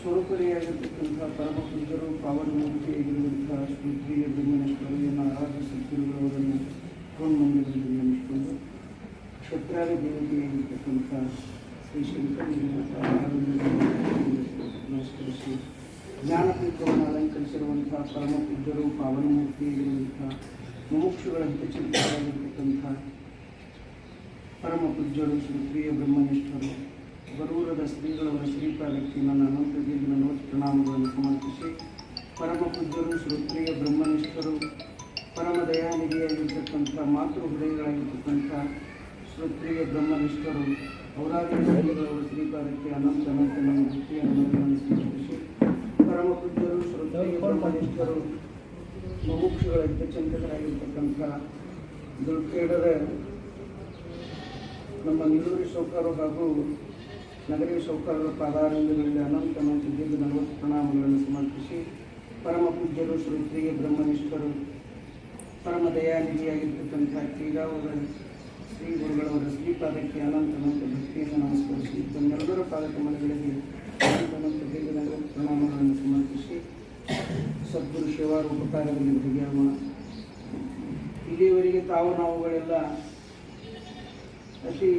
ಸ್ವರೂಪರಿಯಾಗಿರ್ತಕ್ಕಂಥ ಪರಮ ಪೂಜ್ಯರು ಪಾವನ ಮೂರ್ತಿಯಾಗಿರುವಂತಹ ಶ್ರೀ ಪ್ರಿಯ ಬ್ರಹ್ಮನೇಶ್ವರನ್ನು ಆರಾಧ್ಯ ಸದ್ಗುರುಗಳವರನ್ನು ಮಂದಿರದಲ್ಲಿ ನೇಮಿಸಿಕೊಂಡು ಕ್ಷತ್ರಾದಿ ದೇವತೆಯಾಗಿರ್ತಕ್ಕಂಥ ಶ್ರೀ ಶಂಕರಲಿಂಗ ನಮಸ್ಕರಿಸಿ ಜ್ಞಾನಪೀಠವನ್ನು ಅಲಂಕರಿಸಿರುವಂತಹ ಪರಮ ಪೂಜ್ಯರು ಪಾವನ ಮೂರ್ತಿಯಾಗಿರುವಂತಹ ಮುಮುಕ್ಷುಗಳ ಹಿತಚಿಂತರಾಗಿರ್ತಕ್ಕಂಥ ಪರಮ ಪೂಜ್ಯರು ಶ್ರೀ ಪ್ರಿಯ ಬ್ರಹ್ಮನಿಷ್ಠರು ಬರೂರದ ಶ್ರೀಗಳವರ ಶ್ರೀಪಾದಕ್ಕೆ ನನ್ನ ಅನಂತ ದೇವಿನ ನವತ್ ಪ್ರಣಾಮಗಳನ್ನು ಸಮರ್ಪಿಸಿ ಪರಮ ಪೂಜ್ಯರು ಶ್ರೀ ಪ್ರಿಯ ಬ್ರಹ್ಮನಿಷ್ಠರು ಪರಮ ದಯಾನಿಧಿಯಾಗಿರ್ತಕ್ಕಂಥ ಮಾತೃ ಹೃದಯಗಳಾಗಿರ್ತಕ್ಕಂಥ ಶ್ರೀ ಪ್ರಿಯ ಬ್ರಹ್ಮನಿಷ್ಠರು ಅವರಾದಿ ಶ್ರೀಗಳವರ ಶ್ರೀಪಾದಕ್ಕೆ ಅನಂತ ಅನಂತ ನನ್ನ ಭಕ್ತಿಯ ನಮನಗಳನ್ನು ಸಮರ್ಪಿಸಿ ಪರಮ ಪೂಜ್ಯರು ಶ್ರೀ ಪ್ರಿಯ ಬ್ರಹ್ಮನಿಷ್ಠರು ಮುಮುಕ್ಷುಗಳ ಹಿತಚಿಂತಕರಾಗಿರ್ತಕ್ಕಂಥ ದುರ್ಕೇಡದ ನಮ್ಮ ನಿಲುವರಿ ಸೌಕರ್ಯ ಹಾಗೂ ನಗರಿ ಸೌಕರ್ಯರ ಪಾದಾರಂಗಗಳಲ್ಲಿ ಅನಂತ ಅನಂತ ದೀರ್ಘ ನಲವತ್ತು ಪ್ರಣಾಮಗಳನ್ನು ಸಮರ್ಪಿಸಿ ಪರಮ ಪೂಜ್ಯರು ಶ್ರೀ ಬ್ರಹ್ಮನಿಷ್ಠರು ಪರಮ ದಯಾನಿಧಿಯಾಗಿರ್ತಕ್ಕಂಥ ಕ್ರೀಡಾವರ ಶ್ರೀ ಗುರುಗಳವರ ಶ್ರೀಪಾದಕ್ಕೆ ಅನಂತ ಅನಂತ ಭಕ್ತಿಯನ್ನು ನಮಸ್ಕರಿಸಿ. ತಮ್ಮೆಲ್ಲರ ಪಾದಕಮಲಗಳಿಗೆ ಅನಂತ ಅನಂತ ದೀರ್ಘ ನಲವತ್ತು ಪ್ರಣಾಮಗಳನ್ನು ಸಮರ್ಪಿಸಿ. ಸದ್ಗುರು ಶಿವಾರ ಉಪಕಾರದಲ್ಲಿ ಭಾಗಿಯಾಗೋಣ ಇಲ್ಲಿಯವರೆಗೆ ತಾವು ನಾವುಗಳೆಲ್ಲ ಅತಿ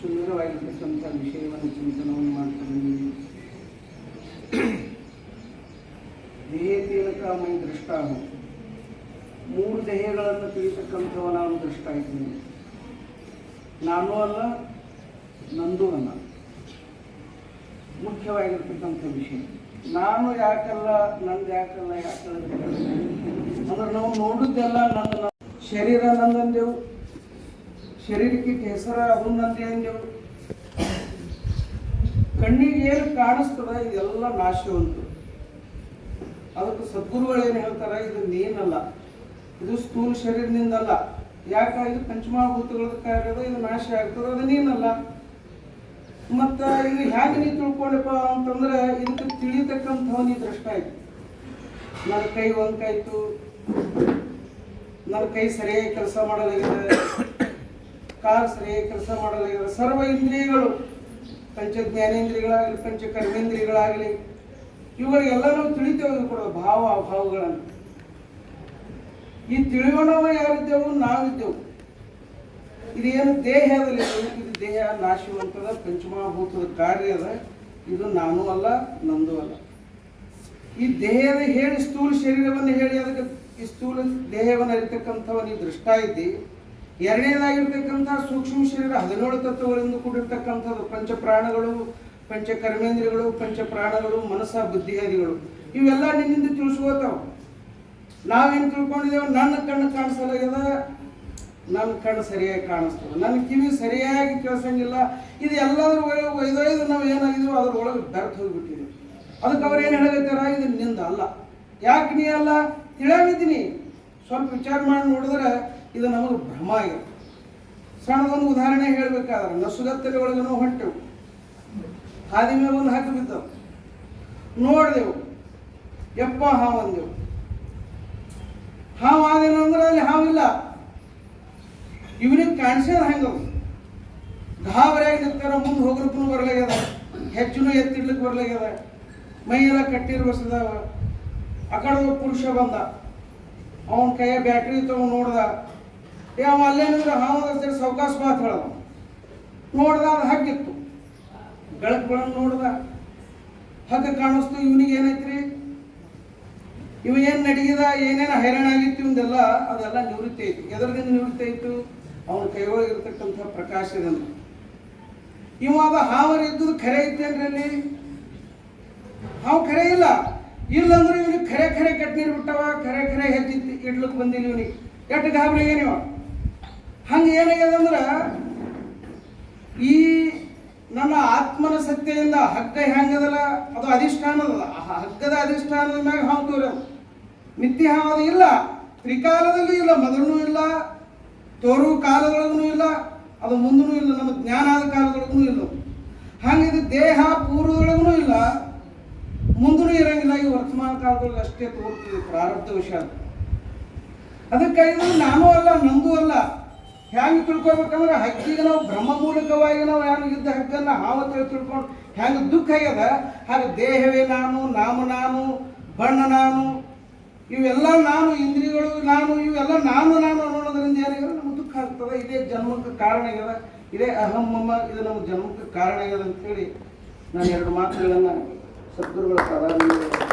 ಸುಂದರವಾಗಿರ್ತಕ್ಕಂಥ ವಿಷಯವನ್ನು ಚಿಂತನವನ್ನು ಮಾಡ್ತಾ ಬಂದಿದ್ದೀವಿ. ದೇಹೇತೇನಕ ಮೈ ದೃಷ್ಟ ಮೂರು ದೇಹಗಳನ್ನು ತಿಳಿತಕ್ಕಂಥವ ನಾನು ದೃಷ್ಟ ಇದ್ದೀನಿ. ನಾನು ಅಲ್ಲ, ನಂದು ಅಲ್ಲ. ಮುಖ್ಯವಾಗಿರ್ತಕ್ಕಂಥ ವಿಷಯ. ನಾನು ಯಾಕಲ್ಲ, ನಂದು ಯಾಕಲ್ಲ ಯಾಕಲ್ಲ ಅಂದ್ರೆ ನಾವು ನೋಡುದೆಲ್ಲ ನನ್ನ ಶರೀರ ನಂದಂದೆವು ಶರೀರಕ್ಕೆ ಹೆಸರ ಅವು ನಂದೇ ಅಂದೆವು ಕಣ್ಣಿಗೆ ಏನು ಕಾಣಿಸ್ತದ ಇದೆಲ್ಲ ನಾಶವಂತು ಅದಕ್ಕೆ ಸದ್ಗುರುಗಳು ಏನು ಹೇಳ್ತಾರೆ, ಇದು ನೀನಲ್ಲ. ಇದು ಸ್ಥೂಲ ಶರೀರದಿಂದಲ್ಲ. ಯಾಕ ಇದು ಪಂಚಮಹಾಭೂತಗಳ ಕಾರ್ಯದ ಇದು ನಾಶ ಆಗ್ತದೆ ಅದು ನೀನಲ್ಲ. ಮತ್ತ ಇದು ಹ್ಯಾಂಗ ನೀ ತಿಳ್ಕೊಂಡಪ್ಪ ಅಂತಂದ್ರೆ ಇದಕ್ಕೆ ತಿಳಿತಕ್ಕಂಥವ್ ನೀ ದೃಷ್ಟ ಆಯ್ತು. ನನ್ನ ಕೈ ಒಂಕಾಯ್ತು ನನ್ನ ಕೈ ಸರಿಯಾಗಿ ಕೆಲಸ ಮಾಡಲಾಗಿದೆ. ಕಾಲು ಸರಿಯಾಗಿ ಕೆಲಸ ಮಾಡಲಾಗಿದೆ. ಸರ್ವ ಇಂದ್ರಿಯಗಳು ಪಂಚ ಜ್ಞಾನೇಂದ್ರಿಯಗಳಾಗಲಿ ಪಂಚ ಕರ್ಮೇಂದ್ರಿಯಗಳಾಗಲಿ ಇವುಗಳಿಗೆಲ್ಲ ನಾವು ತಿಳಿತೇವೆ ಕೂಡ ಭಾವ ಅಭಾವಗಳನ್ನು. ಈ ತಿಳಿಯೋಣವ ಯಾರಿದ್ದೆವು? ನಾವಿದ್ದೆವು. ಇದೇನು ದೇಹದಲ್ಲಿ ಇದು ದೇಹ ನಾಶವಂತದ ಪಂಚಮಹಾಭೂತದ ಕಾರ್ಯ ಅದ. ಇದು ನಾನು ಅಲ್ಲ, ನಂದು ಅಲ್ಲ. ಈ ದೇಹದ ಹೇಳಿ ಸ್ಥೂಲ ಶರೀರವನ್ನು ಹೇಳಿ, ಅದಕ್ಕೆ ಈ ಸ್ಥೂಲ ದೇಹವನ್ನು ಇರ್ತಕ್ಕಂಥವ ದೃಷ್ಟ ಐತಿ ಎರಡನೇದಾಗಿರ್ತಕ್ಕಂಥ ಸೂಕ್ಷ್ಮ ಶರೀರ ಹದಿನೇಳು ತತ್ವಗಳಿಂದ ಕೂಡಿರ್ತಕ್ಕಂಥದ್ದು, ಪಂಚ ಪ್ರಾಣಗಳು, ಪಂಚ ಕರ್ಮೇಂದ್ರಿಯಗಳು, ಪಂಚ ಪ್ರಾಣಗಳು, ಮನಸ್ಸ ಬುದ್ಧಿಯಾದಿಗಳು ಇವೆಲ್ಲ ನಿನ್ನಿಂದ ತಿಳಿಸ್ಕೋತಾವ ನಾವೇನು ತಿಳ್ಕೊಂಡಿದ್ದೇವೆ? ನನ್ನ ಕಣ್ಣು ಕಾಣಿಸಲಾಗ್ಯದ, ನನ್ನ ಕಣ್ಣು ಸರಿಯಾಗಿ ಕಾಣಿಸ್ತದೆ. ನನ್ನ ಕಿವಿ ಸರಿಯಾಗಿ ಕೇಳಿಸಂಗಿಲ್ಲ. ಇದು ಎಲ್ಲದರ ಒಳಗೆ ಒಯ್ದೊಯ್ದು ನಾವು ಏನಾಗಿದ್ದೀವೋ ಅದ್ರ ಒಳಗೆ ಬೆರ್ತು ಅದಕ್ಕೆ ಅವ್ರು ಏನು ಹೇಳಕತ್ತಾರ ಇದು ನಿಂದ ಅಲ್ಲ. ಯಾಕೆ ನೀ ಅಲ್ಲ? ತಿಳಿಯಾಗಿದ್ದೀನಿ ಸ್ವಲ್ಪ ವಿಚಾರ ಮಾಡಿ ನೋಡಿದ್ರೆ ಇದು ನಮಗೆ ಭ್ರಮ ಆಗಿದೆ ಸಣ್ಣದೊಂದು ಉದಾಹರಣೆ ಹೇಳಬೇಕಾದ್ರೆ ನಸುಗತ್ತಲೆ ಒಳಗೆ ನಾವು ಹೊಂಟೆವು. ಹಾದಿ ಮೇಲೆ ಒಂದು ಹಾಕಿ ಬಿದ್ದವು. ನೋಡಿದೆವು. ಯಪ್ಪ ಹಾವು ಅಂದೆವು. ಹಾವು ಆದೇನು ಅಂದ್ರೆ ಅಲ್ಲಿ ಹಾವಿಲ್ಲ ಇವನಿಗೆ ಕಾಣಿಸ್ಯದ ಹೆಂಗವು ಗಾಬರಿಯಾಗಿ ನಿಂತಾರ, ಮುಂದೆ ಹೋಗ್ರಕ್ಕೂ ಬರಲಾಗ್ಯದ. ಹೆಚ್ಚಿನ ಎತ್ತಿಡ್ಲಿಕ್ಕೆ ಬರ್ಲಾಗ್ಯದ. ಮೈಯೆಲ್ಲ ಕಟ್ಟಿರುವ ಸದ ಪುರುಷ ಬಂದ. ಅವನ ಕೈಯ ಬ್ಯಾಟ್ರಿ ತಗೊಂಡು ನೋಡ್ದ. ಏ, ಅವ ಅಲ್ಲೇನಿದ್ರೆ ಹಾವು ಸಾವಕಾಶ ಮಾತು ಹೇಳ್ದ. ನೋಡ್ದ ಅದು ಹಕ್ಕಿತ್ತು ಬೆಳಕುಗಳನ್ನು ನೋಡ್ದ. ಹಗ್ಗ ಕಾಣಿಸ್ತು, ಇವನಿಗೆ ಏನೈತ್ರಿ? ಇವ ಏನು ನಡಗಿದ ಏನೇನು ಹೈರಾಣ ಆಗಿತ್ತು ಇವಂದೆಲ್ಲ ಅದೆಲ್ಲ ನಿವೃತ್ತಿ ಐತಿ ಎದರದಿಂದ ನಿವೃತ್ತಿ ಆಯಿತು? ಅವನ ಕೈಯೊಳಗಿರ್ತಕ್ಕಂಥ ಪ್ರಕಾಶದಿಂದ. ಇವ ಅದ ಹಾವರ ಇದ್ದುದು ಖರೆ ಐತೇನ್ರಿ ಅಲ್ಲಿ? ಹಾವು ಖರೆ ಇಲ್ಲ. ಇಲ್ಲಂದ್ರೆ ಇವನಿಗೆ ಖರೆ ಖರೆ ಕೆಟ್ಟ ನೀರು ಬಿಟ್ಟವ ಖರೆ ಖರೆ ಹೆಚ್ಚಿ ಇಡ್ಲಿಕ್ಕೆ ಬಂದಿಲ್ಲ ಇವನಿಗೆ. ಎಷ್ಟು ಗಾಬರಿ ಏನಿವ ಹಂಗೆ ಏನಾಗ್ಯದ ಅಂದ್ರೆ, ಈ ನನ್ನ ಆತ್ಮನ ಸತ್ಯದಿಂದ ಹಗ್ಗ ಹೆಂಗದಲ್ಲ ಅದು ಅಧಿಷ್ಠಾನದ ಹಗ್ಗದ ಅಧಿಷ್ಠಾನದ ಮ್ಯಾಗ ಹಾವು ತೋರದು ಹಾವದು ಹಾವು ಇಲ್ಲ. ತ್ರಿಕಾಲದಲ್ಲೂ ಇಲ್ಲ ಮೊದಲೂ ಇಲ್ಲ, ತೋರು ಕಾಲದೊಳಗೂ ಇಲ್ಲ, ಅದು ಮುಂದೂ ಇಲ್ಲ, ನಮ್ಮ ಜ್ಞಾನದ ಕಾಲದೊಳಗೂ ಇಲ್ಲ. ಹಂಗಿದು ದೇಹ ಪೂರ್ವದೊಳಗೂ ಇಲ್ಲ. ಮುಂದೂ ಇರಂಗಿಲ್ಲ ಈ ವರ್ತಮಾನ ಕಾಲದಲ್ಲಿ ಅಷ್ಟೇ ತೋರ್ತದೆ ಪ್ರಾರಬ್ಧ ವಿಷಯ ಅಂತ. ಅದಕ್ಕಾಗಿ ನಾನು ಅಲ್ಲ, ನಂದು ಅಲ್ಲ. ಹೆಂಗೆ ತಿಳ್ಕೊಬೇಕಂದ್ರೆ ಹಕ್ಕಿಗೆ ನಾವು ಭ್ರಮ ಮೂಲಕವಾಗಿ ನಾವು ಯಾರು ಇದ್ದ ಹಕ್ಕನ್ನ ಹಾವತ್ತ ತಿಳಿ ತಿಳ್ಕೊಂಡು ಹೆಂಗೆ ದುಃಖ ಆಗ್ಯದ? ಹಾಗೆ ದೇಹವೇ ನಾನು, ನಾಮ ನಾನು, ಬಣ್ಣ ನಾನು, ಇವೆಲ್ಲ ನಾನು, ಇಂದ್ರಿಯಗಳು ನಾನು, ಇವೆಲ್ಲ ನಾನು ನಾನು ಅನ್ನೋದ್ರಿಂದ ಏನಾಗ್ಯದ ನಮ್ಗೆ ದುಃಖ ಆಗ್ತದೆ. ಇದೇ ಜನ್ಮಕ್ಕೆ ಕಾರಣ ಆಗ್ಯದ. ಇದೇ ಅಹಮ್ಮಮ್ಮ ಇದು ನಮ್ಮ ಜನ್ಮಕ್ಕೆ ಕಾರಣ ಆಗ್ಯದ ಅಂತೇಳಿ ನಾನು ಎರಡು ಮಾತುಗಳನ್ನು ಸದ್ಗುರುಗಳ ಪ್ರಾರಂಭ